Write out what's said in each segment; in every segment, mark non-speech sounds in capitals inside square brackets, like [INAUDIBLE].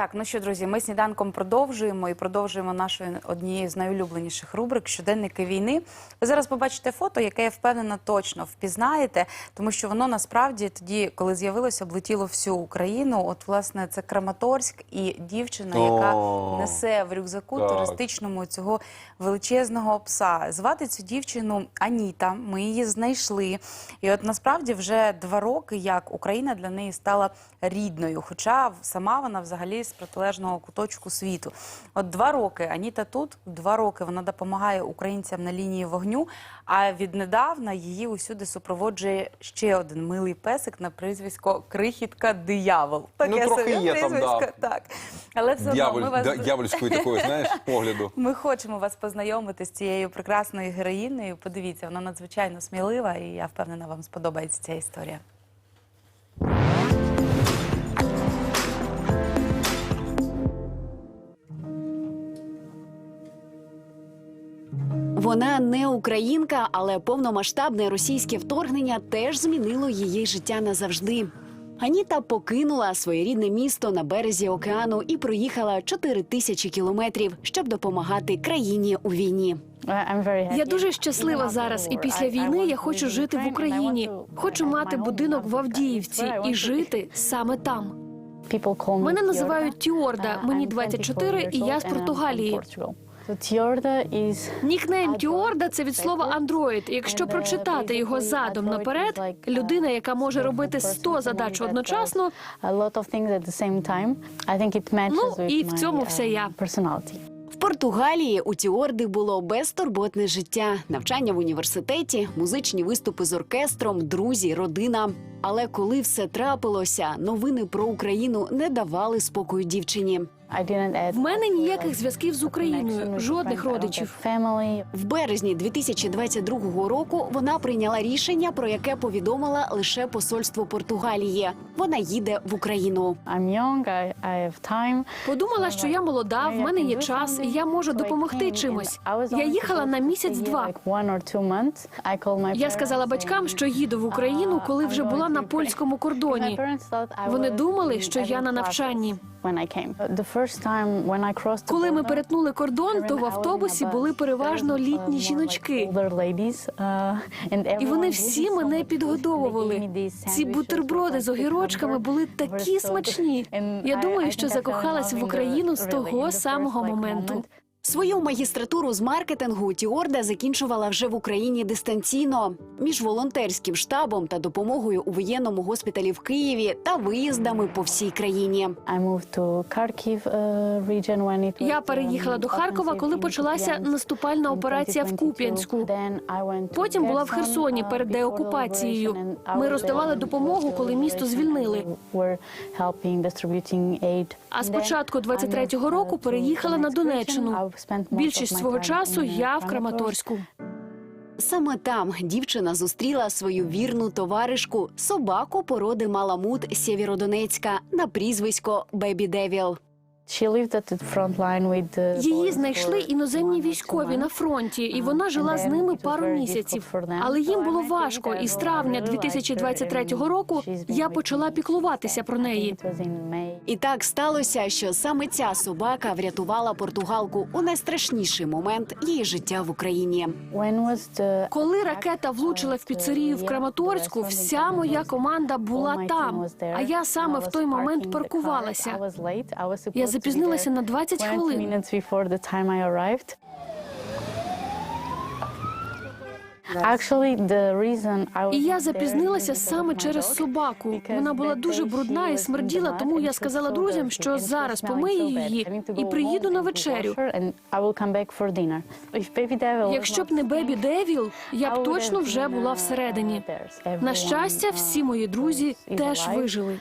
Так, ну що, друзі, ми сніданком продовжуємо і продовжуємо нашою однією з найулюбленіших рубрик щоденники війни. Ви зараз побачите фото, яке я впевнена точно впізнаєте, тому що воно насправді тоді, коли з'явилося, облетіло всю Україну. От, власне, це Краматорськ і дівчина, яка О, несе в рюкзаку так. туристичному цього величезного пса. Звати цю дівчину Аніта. Ми її знайшли. І от насправді вже два роки, як Україна для неї стала рідною, хоча сама вона взагалі з протилежного куточку світу. От два роки Аніта тут, два роки вона допомагає українцям на лінії вогню. А віднедавна її усюди супроводжує ще один милий песик на прізвисько Крихітка Диявол. Ну, трохи собі є там, да. так. Але все одно ми вас дьявольської такої, знаєш, погляду. [LAUGHS] ми хочемо вас познайомити з цією прекрасною героїнею. Подивіться, вона надзвичайно смілива, і я впевнена, вам сподобається ця історія. Вона не українка, але повномасштабне російське вторгнення теж змінило її життя назавжди. Аніта покинула своє рідне місто на березі океану і проїхала 4 тисячі кілометрів, щоб допомагати країні у війні. Я дуже щаслива зараз, і після війни я хочу жити в Україні. Хочу мати будинок в Авдіївці і жити саме там. Мене називають Тіорда. Мені 24, і я з Португалії. Нікнейм Тіорда це від слова андроїд. Якщо прочитати його задом наперед, людина, яка може робити 100 задач одночасно, Ну, і в цьому вся я. В Португалії у Тіорди було безтурботне життя, навчання в університеті, музичні виступи з оркестром, друзі, родина. Але коли все трапилося, новини про Україну не давали спокою дівчині. В мене ніяких зв'язків з Україною, жодних родичів. В березні 2022 року вона прийняла рішення, про яке повідомила лише посольство Португалії. Вона їде в Україну. Подумала, що я молода, в мене є час, і я можу допомогти чимось. Я їхала на місяць-два. Я сказала батькам, що їду в Україну, коли вже була на польському кордоні. Вони думали, що я на навчанні. Коли ми перетнули кордон, то в автобусі були переважно літні жіночки. І вони всі мене підгодовували. Ці бутерброди з огірочками були такі смачні. Я думаю, що закохалась в Україну з того самого моменту. Свою магістратуру з маркетингу Тіорда закінчувала вже в Україні дистанційно між волонтерським штабом та допомогою у воєнному госпіталі в Києві та виїздами по всій країні. Я переїхала до Харкова, коли почалася наступальна операція в Куп'янську. Потім була в Херсоні перед деокупацією. Ми роздавали допомогу, коли місто звільнили. А з початку 23-го року переїхала на Донеччину. Більшість свого часу я в Краматорську. Саме там дівчина зустріла свою вірну товаришку, собаку породи Маламут Сєвєродонецька на прізвисько Бебі Девіл. Її знайшли іноземні військові на фронті, і вона жила з ними пару місяців. Але їм було важко, і з травня 2023 року я почала піклуватися про неї. І так сталося, що саме ця собака врятувала португалку у найстрашніший момент її життя в Україні. Коли ракета влучила в піцерію в Краматорську, вся моя команда була там. А я саме в той момент паркувалася. Я запізнилася на 20 хвилин. І я запізнилася саме через собаку. Вона була дуже брудна і смерділа, тому я сказала друзям, що зараз помию її і приїду на вечерю. Якщо б не Бебі Девіл, я б точно вже була всередині. На щастя, всі мої друзі теж вижили.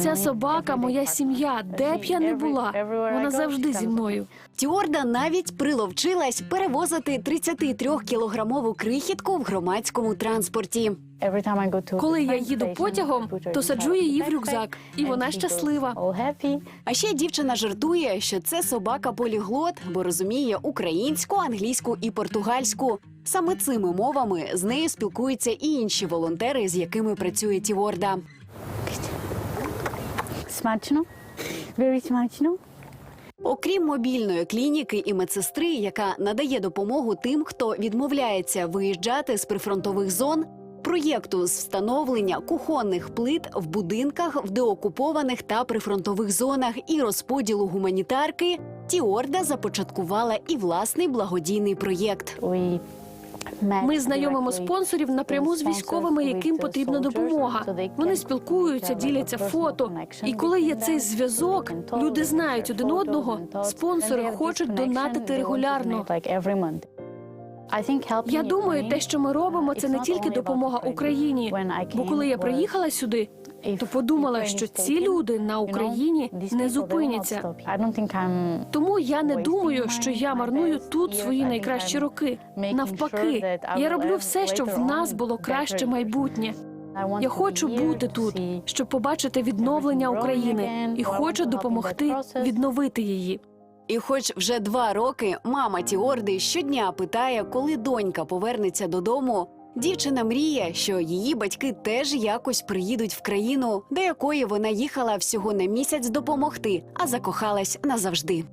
Ця собака моя сім'я. Де б я не була, вона завжди зі мною. Тіорда навіть приловчилась перевозити 33-кілограмову крихітку в громадському транспорті. Коли я їду потягом, то саджу її в рюкзак, і вона щаслива. А ще дівчина жартує, що це собака поліглот, бо розуміє українську, англійську і португальську. Саме цими мовами з нею спілкуються і інші волонтери, з якими працює Тіорда. Смачно? Very смачно? Окрім мобільної клініки і медсестри, яка надає допомогу тим, хто відмовляється виїжджати з прифронтових зон. Проєкту з встановлення кухонних плит в будинках в деокупованих та прифронтових зонах і розподілу гуманітарки Тіорда започаткувала і власний благодійний проєкт. We Ми знайомимо спонсорів напряму з військовими, яким потрібна допомога. Вони спілкуються, діляться фото. І коли є цей зв'язок, люди знають один одного. Спонсори хочуть донатити регулярно. Я думаю, те, що ми робимо, це не тільки допомога Україні. Бо коли я приїхала сюди, то подумала, що ці люди на Україні не зупиняться. Тому я не думаю, що я марную тут свої найкращі роки. Навпаки, я роблю все, щоб в нас було краще майбутнє. Я хочу бути тут, щоб побачити відновлення України, і хочу допомогти відновити її. І, хоч вже два роки мама Тіорди щодня питає, коли донька повернеться додому. Дівчина мріє, що її батьки теж якось приїдуть в країну, до якої вона їхала всього на місяць допомогти, а закохалась назавжди.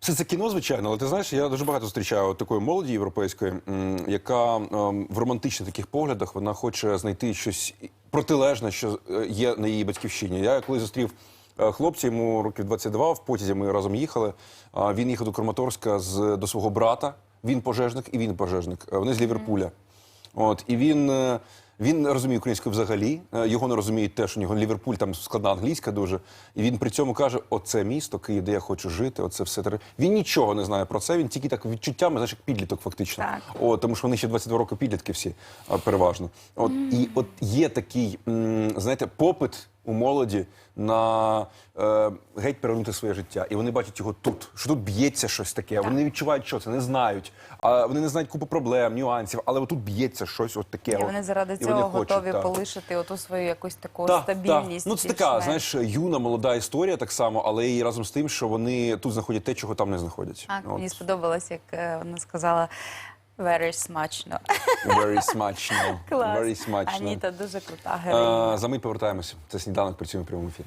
Все це кіно, звичайно, але ти знаєш, я дуже багато зустрічаю такої молоді європейської, яка ем, в романтичних таких поглядах вона хоче знайти щось протилежне, що е, є на її батьківщині. Я коли зустрів е, хлопця, йому років 22, в потязі ми разом їхали. Він їхав до Краматорська з до свого брата. Він пожежник і він пожежник. Е, Вони з Ліверпуля. От і він. е, Він не розуміє українською взагалі. Е, Його не розуміють теж. У нього Ліверпуль там складна англійська дуже. І він при цьому каже: Оце місто, Київ, де я хочу жити. Оце все Він нічого не знає про це. Він тільки так відчуттями, знаєш, як підліток, фактично. Так. О, тому що вони ще 22 роки підлітки всі переважно. От і от є такий, знаєте, попит у молоді на е, геть перевернути своє життя. І вони бачать його тут, що тут б'ється щось таке. Вони не відчувають, що це, не знають. А вони не знають купу проблем, нюансів, але отут б'ється щось от таке. І от. вони заради І вони цього хочуть, готові так. полишити оту свою якусь таку Так, стабільність. так. Ну це така, більш-менш. знаєш, юна молода історія так само, але і разом з тим, що вони тут знаходять те, чого там не знаходять. Так, От. мені сподобалось, як е, вона сказала very смачно. Very смачно. [LAUGHS] Клас. Very смачно. Аніта дуже крута героїня. А, за мить повертаємося. Це сніданок працюємо в прямому ефірі.